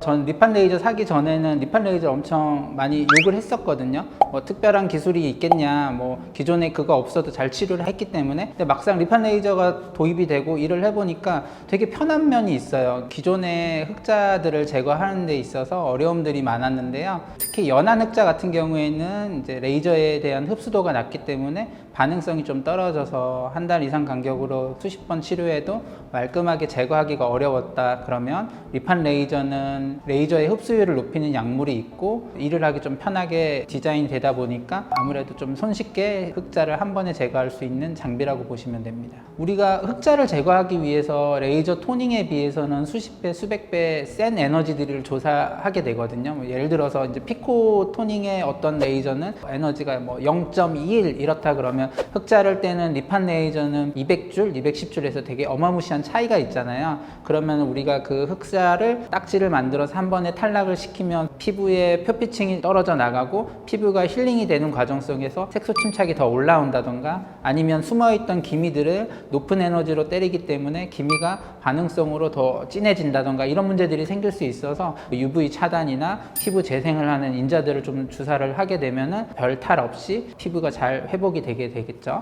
전 리판 레이저 사기 전에는 리판 레이저 엄청 많이 욕을 했었거든요. 뭐 특별한 기술이 있겠냐, 뭐 기존에 그거 없어도 잘 치료를 했기 때문에. 근데 막상 리판 레이저가 도입이 되고 일을 해보니까 되게 편한 면이 있어요. 기존의 흑자들을 제거하는 데 있어서 어려움들이 많았는데요. 특히 연한 흑자 같은 경우에는 이제 레이저에 대한 흡수도가 낮기 때문에 반응성이 좀 떨어져서 한 달 이상 간격으로 수십 번 치료해도 말끔하게 제거하기가 어려웠다 그러면 리판 레이저는 레이저의 흡수율을 높이는 약물이 있고 일을 하기 좀 편하게 디자인이 되다 보니까 아무래도 좀 손쉽게 흑자를 한 번에 제거할 수 있는 장비라고 보시면 됩니다. 우리가 흑자를 제거하기 위해서 레이저 토닝에 비해서는 수십 배, 수백 배 센 에너지들을 조사하게 되거든요. 뭐 예를 들어서 이제 피코 토닝의 어떤 레이저는 에너지가 뭐 0.21 이렇다 그러면 흑자를 떼는 리판 레이저는 200줄, 210줄에서 되게 어마무시한 차이가 있잖아요. 그러면 우리가 그 흑자를 딱지를 만들어 서 한 번에 탈락을 시키면 피부의 표피층이 떨어져 나가고 피부가 힐링이 되는 과정 속에서 색소 침착이 더 올라온다던가 아니면 숨어있던 기미들을 높은 에너지로 때리기 때문에 기미가 반응성으로 더 진해진다던가 이런 문제들이 생길 수 있어서 UV 차단이나 피부 재생을 하는 인자들을 좀 주사를 하게 되면은 별 탈 없이 피부가 잘 회복이 되게 되겠죠.